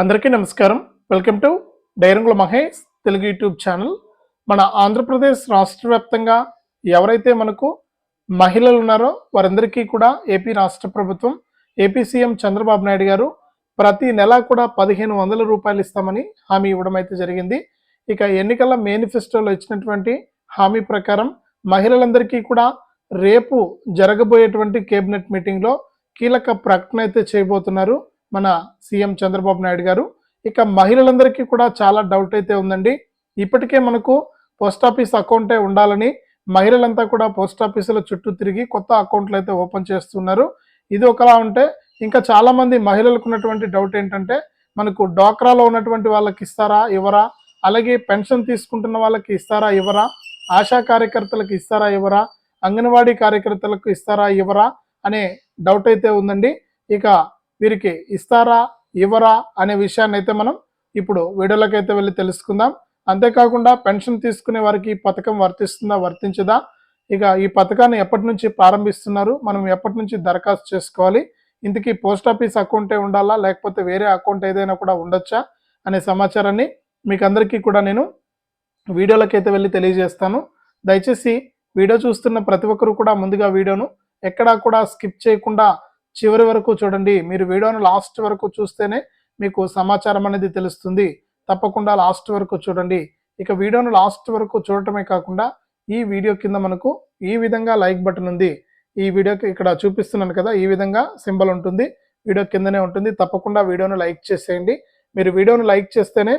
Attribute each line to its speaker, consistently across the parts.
Speaker 1: అందరికీ నమస్కారం. Welcome to డైరంగుల మహేష్ తెలుగు యూట్యూబ్ ఛానల్. మన ఆంధ్రప్రదేశ్ రాష్ట్ర వ్యాప్తంగా ఎవరైతే మనకు మహిళలు ఉన్నారో వారందరికీ కూడా ఏపీ రాష్ట్ర ప్రభుత్వం ఏపీ సీఎం చంద్రబాబు నాయుడు గారు ప్రతి నెల కూడా పదిహేను వందల రూపాయలు ఇస్తామని హామీ ఇవ్వడం అయితే జరిగింది. ఇక ఎన్నికల మేనిఫెస్టోలో ఇచ్చినటువంటి హామీ ప్రకారం మహిళలందరికీ కూడా రేపు జరగబోయేటువంటి కేబినెట్ మీటింగ్లో కీలక ప్రకటన అయితే చేయబోతున్నారు. మన సీఎం చంద్రబాబు నాయుడు గారు. ఇక మహిళలందరికీ కూడా చాలా డౌట్ అయితే ఉందండి. ఇప్పటికే మనకు పోస్ట్ ఆఫీస్ అకౌంటే ఉండాలని మహిళలంతా కూడా పోస్ట్ ఆఫీసుల చుట్టూ తిరిగి కొత్త అకౌంట్లు అయితే ఓపెన్ చేస్తున్నారు. ఇది ఒకలా ఉంటే ఇంకా చాలామంది మహిళలకు ఉన్నటువంటి డౌట్ ఏంటంటే మనకు డ్వాక్రాలో ఉన్నటువంటి వాళ్ళకి ఇస్తారా ఇవ్వరా? అలాగే పెన్షన్ తీసుకుంటున్న వాళ్ళకి ఇస్తారా ఇవ్వరా? ఆశా కార్యకర్తలకు ఇస్తారా ఇవ్వరా? అంగన్వాడీ కార్యకర్తలకు ఇస్తారా ఇవ్వరా? అనే డౌట్ అయితే ఉందండి. ఇక వీరికి ఇస్తారా ఇవ్వరా అనే విషయాన్ని అయితే మనం ఇప్పుడు వీడియోలకైతే వెళ్ళి తెలుసుకుందాం. అంతేకాకుండా పెన్షన్ తీసుకునే వారికి ఈ పథకం వర్తిస్తుందా వర్తించదా? ఇక ఈ పథకాన్ని ఎప్పటి నుంచి ప్రారంభిస్తున్నారు మనం ఎప్పటి నుంచి దరఖాస్తు చేసుకోవాలి? ఇంతకీ పోస్ట్ ఆఫీస్ అకౌంటే ఉండాలా లేకపోతే వేరే అకౌంట్ ఏదైనా కూడా ఉండొచ్చా అనే సమాచారాన్ని మీకు అందరికీ కూడా నేను వీడియోలకైతే వెళ్ళి తెలియజేస్తాను. దయచేసి వీడియో చూస్తున్న ప్రతి ఒక్కరు కూడా ముందుగా వీడియోను ఎక్కడా కూడా స్కిప్ చేయకుండా చివరి వరకు చూడండి. మీరు వీడియోను లాస్ట్ వరకు చూస్తేనే మీకు సమాచారం అనేది తెలుస్తుంది. తప్పకుండా లాస్ట్ వరకు చూడండి. ఇక వీడియోను లాస్ట్ వరకు చూడటమే కాకుండా ఈ వీడియో కింద మనకు ఈ విధంగా లైక్ బటన్ ఉంది. ఈ వీడియోకి ఇక్కడ చూపిస్తున్నాను కదా ఈ విధంగా సింబల్ ఉంటుంది. వీడియో కిందనే ఉంటుంది. తప్పకుండా వీడియోను లైక్ చేసేయండి. మీరు వీడియోను లైక్ చేస్తేనే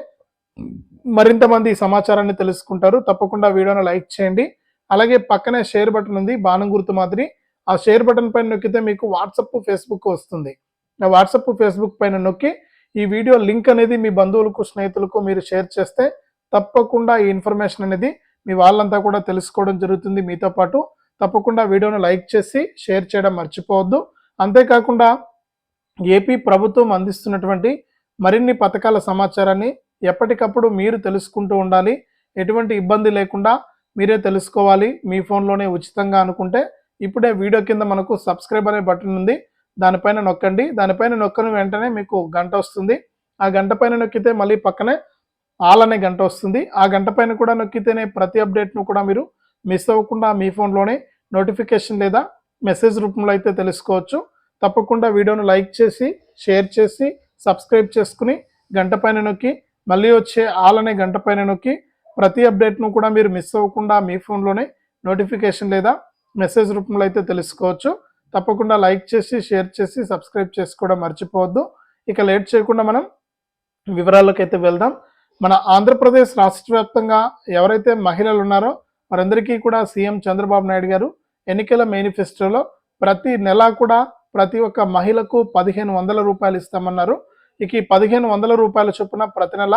Speaker 1: మరింత మంది ఈ సమాచారాన్ని తెలుసుకుంటారు. తప్పకుండా వీడియోను లైక్ చేయండి. అలాగే పక్కనే షేర్ బటన్ ఉంది. బాణం గుర్తు మాదిరి ఆ షేర్ బటన్ పైన నొక్కితే మీకు వాట్సప్ ఫేస్బుక్ వస్తుంది. ఆ వాట్సప్ ఫేస్బుక్ పైన నొక్కి ఈ వీడియో లింక్ అనేది మీ బంధువులకు స్నేహితులకు మీరు షేర్ చేస్తే తప్పకుండా ఈ ఇన్ఫర్మేషన్ అనేది మీ వాళ్ళంతా కూడా తెలుసుకోవడం జరుగుతుంది. మీతో పాటు తప్పకుండా వీడియోను లైక్ చేసి షేర్ చేయడం మర్చిపోవద్దు. అంతేకాకుండా ఏపీ ప్రభుత్వం అందిస్తున్నటువంటి మరిన్ని పథకాల సమాచారాన్ని ఎప్పటికప్పుడు మీరు తెలుసుకుంటూ ఉండాలి. ఎటువంటి ఇబ్బంది లేకుండా మీరే తెలుసుకోవాలి. మీ ఫోన్లోనే ఉచితంగా అనుకుంటే ఇప్పుడే వీడియో కింద మనకు సబ్స్క్రైబ్ అనే బటన్ ఉంది. దానిపైన నొక్కండి. దానిపైన నొక్కని వెంటనే మీకు గంట వస్తుంది. ఆ గంట పైన నొక్కితే మళ్ళీ పక్కనే ఆల్ అనే గంట వస్తుంది. ఆ గంట పైన కూడా నొక్కితేనే ప్రతి అప్డేట్ను కూడా మీరు మిస్ అవ్వకుండా మీ ఫోన్లోనే నోటిఫికేషన్ లేదా మెసేజ్ రూపంలో అయితే తెలుసుకోవచ్చు. తప్పకుండా వీడియోను లైక్ చేసి షేర్ చేసి సబ్స్క్రైబ్ చేసుకుని గంట పైన నొక్కి మళ్ళీ వచ్చే ఆల్ అనే గంట పైన నొక్కి ప్రతి అప్డేట్ను కూడా మీరు మిస్ అవ్వకుండా మీ ఫోన్లోనే నోటిఫికేషన్ లేదా మెసేజ్ రూపంలో అయితే తెలుసుకోవచ్చు. తప్పకుండా లైక్ చేసి షేర్ చేసి సబ్స్క్రైబ్ చేసుకోవడం మర్చిపోవద్దు. ఇక లేట్ చేయకుండా మనం వివరాల్లోకి అయితే వెళ్దాం. మన ఆంధ్రప్రదేశ్ రాష్ట్ర వ్యాప్తంగా ఎవరైతే మహిళలు ఉన్నారో వారందరికీ కూడా సీఎం చంద్రబాబు నాయుడు గారు ఎన్నికల మేనిఫెస్టోలో ప్రతి నెల కూడా ప్రతి ఒక్క మహిళకు పదిహేను వందల రూపాయలు ఇస్తామన్నారు. ఇక ఈ పదిహేను వందల రూపాయల చొప్పున ప్రతి నెల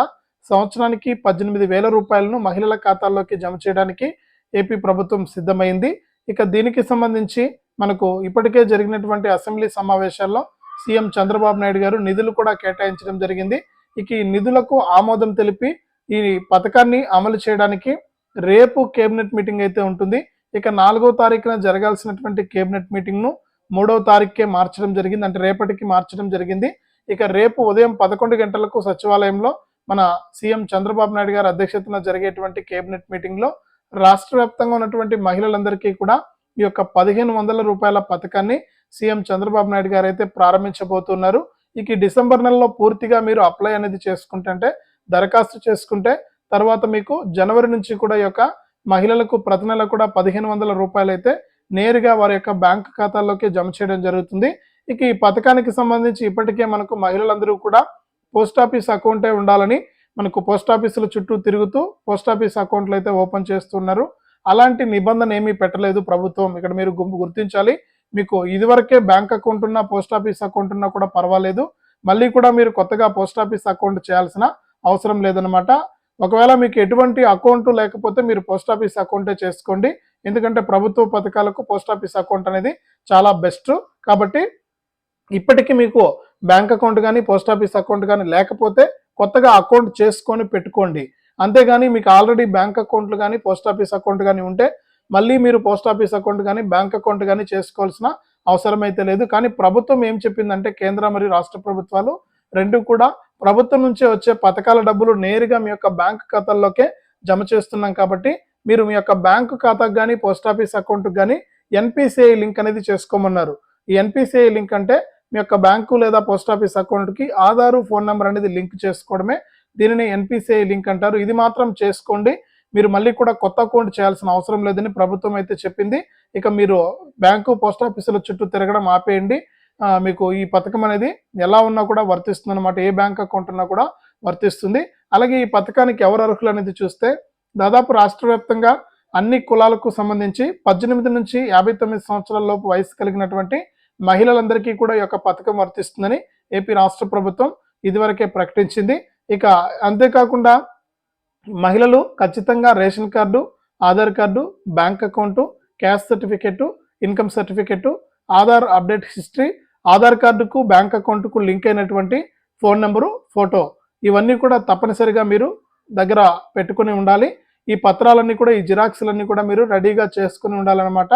Speaker 1: సంవత్సరానికి పద్దెనిమిది వేల రూపాయలను మహిళల ఖాతాల్లోకి జమ చేయడానికి ఏపీ ప్రభుత్వం సిద్ధమైంది. ఇక దీనికి సంబంధించి మనకు ఇప్పటికే జరిగినటువంటి అసెంబ్లీ సమావేశాల్లో సీఎం చంద్రబాబు నాయుడు గారు నిధులు కూడా కేటాయించడం జరిగింది. ఇక ఈ నిధులకు ఆమోదం తెలిపి ఈ పథకాన్ని అమలు చేయడానికి రేపు కేబినెట్ మీటింగ్ అయితే ఉంటుంది. ఇక నాలుగో తారీఖున జరగాల్సినటువంటి కేబినెట్ మీటింగ్ను మూడవ తారీఖుకే మార్చడం జరిగింది. అంటే రేపటికి మార్చడం జరిగింది. ఇక రేపు ఉదయం పదకొండు గంటలకు సచివాలయంలో మన సీఎం చంద్రబాబు నాయుడు గారి అధ్యక్షతన జరిగేటువంటి కేబినెట్ మీటింగ్లో రాష్ట్ర వ్యాప్తంగా ఉన్నటువంటి మహిళలందరికీ కూడా ఈ యొక్క పదిహేను వందల రూపాయల పథకాన్ని సీఎం చంద్రబాబు నాయుడు గారు అయితే ప్రారంభించబోతున్నారు. ఇక డిసెంబర్ నెలలో పూర్తిగా మీరు అప్లై అనేది చేసుకుంటే దరఖాస్తు చేసుకుంటే తర్వాత మీకు జనవరి నుంచి కూడా ఈ యొక్క మహిళలకు ప్రతి నెల కూడా పదిహేను వందల రూపాయలు అయితే నేరుగా వారి యొక్క బ్యాంక్ ఖాతాల్లోకి జమ చేయడం జరుగుతుంది. ఇక ఈ పథకానికి సంబంధించి ఇప్పటికే మనకు మహిళలందరూ కూడా పోస్ట్ ఆఫీస్ అకౌంటే ఉండాలని మనకు పోస్ట్ ఆఫీసుల చుట్టూ తిరుగుతూ పోస్ట్ ఆఫీస్ అకౌంట్లు అయితే ఓపెన్ చేస్తున్నారు. అలాంటి నిబంధన ఏమీ పెట్టలేదు ప్రభుత్వం. ఇక్కడ మీరు గుంపు గుర్తించాలి. మీకు ఇదివరకే బ్యాంక్ అకౌంట్ ఉన్నా పోస్ట్ ఆఫీస్ అకౌంట్ ఉన్నా కూడా పర్వాలేదు. మళ్ళీ కూడా మీరు కొత్తగా పోస్ట్ ఆఫీస్ అకౌంట్ చేయాల్సిన అవసరం లేదనమాట ఒకవేళ మీకు ఎటువంటి అకౌంట్ లేకపోతే మీరు పోస్ట్ ఆఫీస్ అకౌంటే చేసుకోండి. ఎందుకంటే ప్రభుత్వ పథకాలకు పోస్ట్ ఆఫీస్ అకౌంట్ అనేది చాలా బెస్ట్. కాబట్టి ఇప్పటికీ మీకు బ్యాంక్ అకౌంట్ కానీ పోస్ట్ ఆఫీస్ అకౌంట్ కానీ లేకపోతే కొత్తగా అకౌంట్ చేసుకొని పెట్టుకోండి. అంతేగాని మీకు ఆల్రెడీ బ్యాంక్ అకౌంట్లు కానీ పోస్ట్ ఆఫీస్ అకౌంట్ కానీ ఉంటే మళ్ళీ మీరు పోస్ట్ ఆఫీస్ అకౌంట్ కానీ బ్యాంక్ అకౌంట్ కానీ చేసుకోవాల్సిన అవసరం అయితే లేదు. కానీ ప్రభుత్వం ఏం చెప్పిందంటే కేంద్ర మరియు రాష్ట్ర ప్రభుత్వాలు రెండు కూడా ప్రభుత్వం నుంచి వచ్చే పథకాల డబ్బులు నేరుగా మీ యొక్క బ్యాంక్ ఖాతాల్లోకే జమ చేస్తున్నాం కాబట్టి మీరు మీ యొక్క బ్యాంకు ఖాతాకు కానీ పోస్ట్ ఆఫీస్ అకౌంట్కి కానీ ఎన్పిసిఐ లింక్ అనేది చేసుకోమన్నారు. ఈ ఎన్పిసిఐ లింక్ అంటే మీ యొక్క బ్యాంకు లేదా పోస్ట్ ఆఫీస్ అకౌంట్కి ఆధారు ఫోన్ నెంబర్ అనేది లింక్ చేసుకోవడమే దీనిని ఎన్పిసిఐ లింక్ అంటారు. ఇది మాత్రం చేసుకోండి. మీరు మళ్ళీ కూడా కొత్త అకౌంట్ చేయాల్సిన అవసరం లేదని ప్రభుత్వం అయితే చెప్పింది. ఇక మీరు బ్యాంకు పోస్ట్ ఆఫీసుల చుట్టూ తిరగడం ఆపేయండి. మీకు ఈ పథకం అనేది ఎలా ఉన్నా కూడా వర్తిస్తుంది అనమాట ఏ బ్యాంక్ అకౌంట్ ఉన్నా కూడా వర్తిస్తుంది. అలాగే ఈ పథకానికి ఎవరు అర్హులు అనేది చూస్తే దాదాపు రాష్ట్ర వ్యాప్తంగా అన్ని కులాలకు సంబంధించి పద్దెనిమిది నుంచి యాభై తొమ్మిది సంవత్సరాల లోపు వయసు కలిగినటువంటి మహిళలందరికీ కూడా ఈ యొక్క పథకం వర్తిస్తుందని ఏపీ రాష్ట్ర ప్రభుత్వం ఇదివరకే ప్రకటించింది. ఇక అంతేకాకుండా మహిళలు ఖచ్చితంగా ration card Aadhaar card bank account caste certificate income certificate Aadhaar update history Aadhaar కార్డుకు బ్యాంక్ అకౌంట్కు లింక్ అయినటువంటి ఫోన్ నెంబరు ఫోటో ఇవన్నీ కూడా తప్పనిసరిగా మీరు దగ్గర పెట్టుకుని ఉండాలి. ఈ పత్రాలన్నీ కూడా ఈ జిరాక్స్లన్నీ కూడా మీరు రెడీగా చేసుకుని ఉండాలన్నమాట.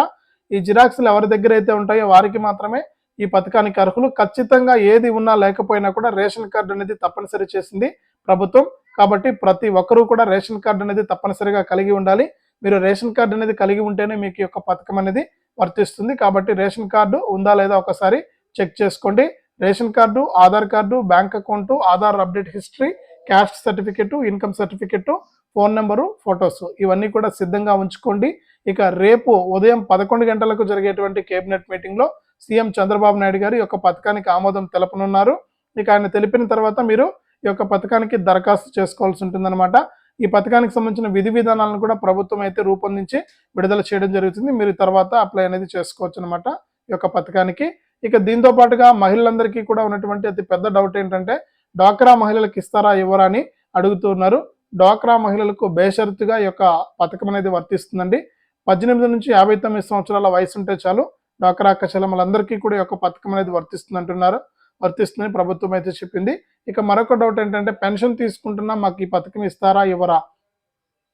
Speaker 1: ఈ జిరాక్స్లు ఎవరి దగ్గర అయితే ఉంటాయో వారికి మాత్రమే ఈ పథకానికి అర్హులు. ఖచ్చితంగా ఏది ఉన్నా లేకపోయినా కూడా రేషన్ కార్డు అనేది తప్పనిసరి చేసింది ప్రభుత్వం. కాబట్టి ప్రతి ఒక్కరూ కూడా రేషన్ కార్డు అనేది తప్పనిసరిగా కలిగి ఉండాలి. మీరు రేషన్ కార్డు అనేది కలిగి ఉంటేనే మీకు యొక్క పథకం అనేది వర్తిస్తుంది. కాబట్టి రేషన్ కార్డు ఉందా లేదా ఒకసారి చెక్ చేసుకోండి. Ration card Aadhaar card bank account Aadhaar update history caste certificate income certificate phone number photos. ఇవన్నీ కూడా సిద్ధంగా ఉంచుకోండి. ఇక రేపు ఉదయం పదకొండు గంటలకు జరిగేటువంటి కేబినెట్ మీటింగ్లో సీఎం చంద్రబాబు నాయుడు గారు ఈ యొక్క పథకానికి ఆమోదం తెలపనున్నారు. ఇక ఆయన తెలిపిన తర్వాత మీరు ఈ యొక్క పథకానికి దరఖాస్తు చేసుకోవాల్సి ఉంటుందన్నమాట. ఈ పథకానికి సంబంధించిన విధి విధానాలను కూడా ప్రభుత్వం అయితే రూపొందించి విడుదల చేయడం జరుగుతుంది. మీరు తర్వాత అప్లై అనేది చేసుకోవచ్చు అనమాట ఈ యొక్క పథకానికి. ఇక దీంతో పాటుగా మహిళలందరికీ కూడా ఉన్నటువంటి అతి పెద్ద డౌట్ ఏంటంటే డ్వాక్రా మహిళలకు ఇస్తారా ఇవ్వరా అని అడుగుతున్నారు. డ్వాక్రా మహిళలకు బేషరతుగా యొక్క పథకం అనేది వర్తిస్తుందండి. పద్దెనిమిది నుంచి యాభై తొమ్మిది సంవత్సరాల వయసు ఉంటే చాలు డ్వాక్రా అక్క కూడా యొక్క పథకం అనేది వర్తిస్తుంది అంటున్నారు వర్తిస్తుందని ప్రభుత్వం అయితే చెప్పింది. ఇక మరొక డౌట్ ఏంటంటే పెన్షన్ తీసుకుంటున్నా మాకు ఈ పథకం ఇస్తారా ఇవ్వరా?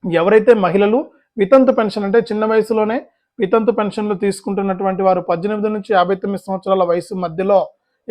Speaker 1: ఎవరైతే మహిళలు వితంతు పెన్షన్ అంటే చిన్న వయసులోనే వితంతు పెన్షన్లు తీసుకుంటున్నటువంటి వారు పద్దెనిమిది నుంచి యాభై తొమ్మిది సంవత్సరాల వయసు మధ్యలో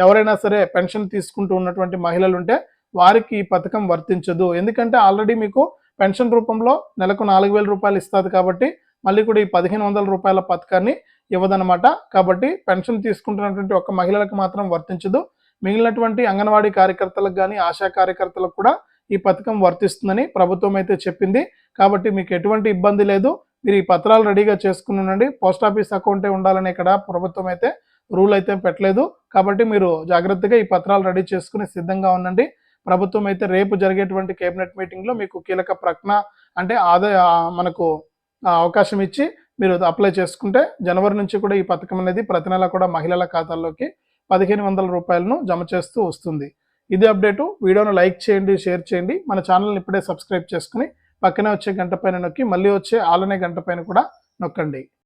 Speaker 1: ఎవరైనా సరే పెన్షన్ తీసుకుంటూ ఉన్నటువంటి మహిళలు ఉంటే వారికి ఈ పథకం వర్తించదు. ఎందుకంటే ఆల్రెడీ మీకు పెన్షన్ రూపంలో నెలకు నాలుగు వేల రూపాయలు ఇస్తుంది కాబట్టి మళ్ళీ కూడా ఈ పదిహేను వందల రూపాయల పథకాన్ని ఇవ్వదనమాట కాబట్టి పెన్షన్ తీసుకుంటున్నటువంటి ఒక మహిళలకు మాత్రం వర్తించదు. మిగిలినటువంటి అంగన్వాడీ కార్యకర్తలకు కానీ ఆశా కార్యకర్తలకు కూడా ఈ పథకం వర్తిస్తుందని ప్రభుత్వం అయితే చెప్పింది. కాబట్టి మీకు ఎటువంటి ఇబ్బంది లేదు. మీరు ఈ పత్రాలు రెడీగా చేసుకుని ఉండండి. పోస్ట్ ఆఫీస్ అకౌంటే ఉండాలని ఇక్కడ ప్రభుత్వం అయితే రూల్ అయితే పెట్టలేదు. కాబట్టి మీరు జాగ్రత్తగా ఈ పత్రాలు రెడీ చేసుకుని సిద్ధంగా ఉండండి. ప్రభుత్వం అయితే రేపు జరిగేటువంటి కేబినెట్ మీటింగ్లో మీకు కీలక ప్రకటన అంటే ఆదాయ మనకు అవకాశం ఇచ్చి మీరు అప్లై చేసుకుంటే జనవరి నుంచి కూడా ఈ పథకం అనేది ప్రతి నెల కూడా మహిళల ఖాతాల్లోకి పదిహేను వందల రూపాయలను జమ చేస్తూ వస్తుంది. ఇది అప్డేటు. వీడియోను లైక్ చేయండి షేర్ చేయండి. మన ఛానల్ని ఇప్పుడే సబ్స్క్రైబ్ చేసుకుని పక్కనే వచ్చే గంట పైన నొక్కి మళ్ళీ వచ్చే ఆలనే గంట పైన కూడా నొక్కండి.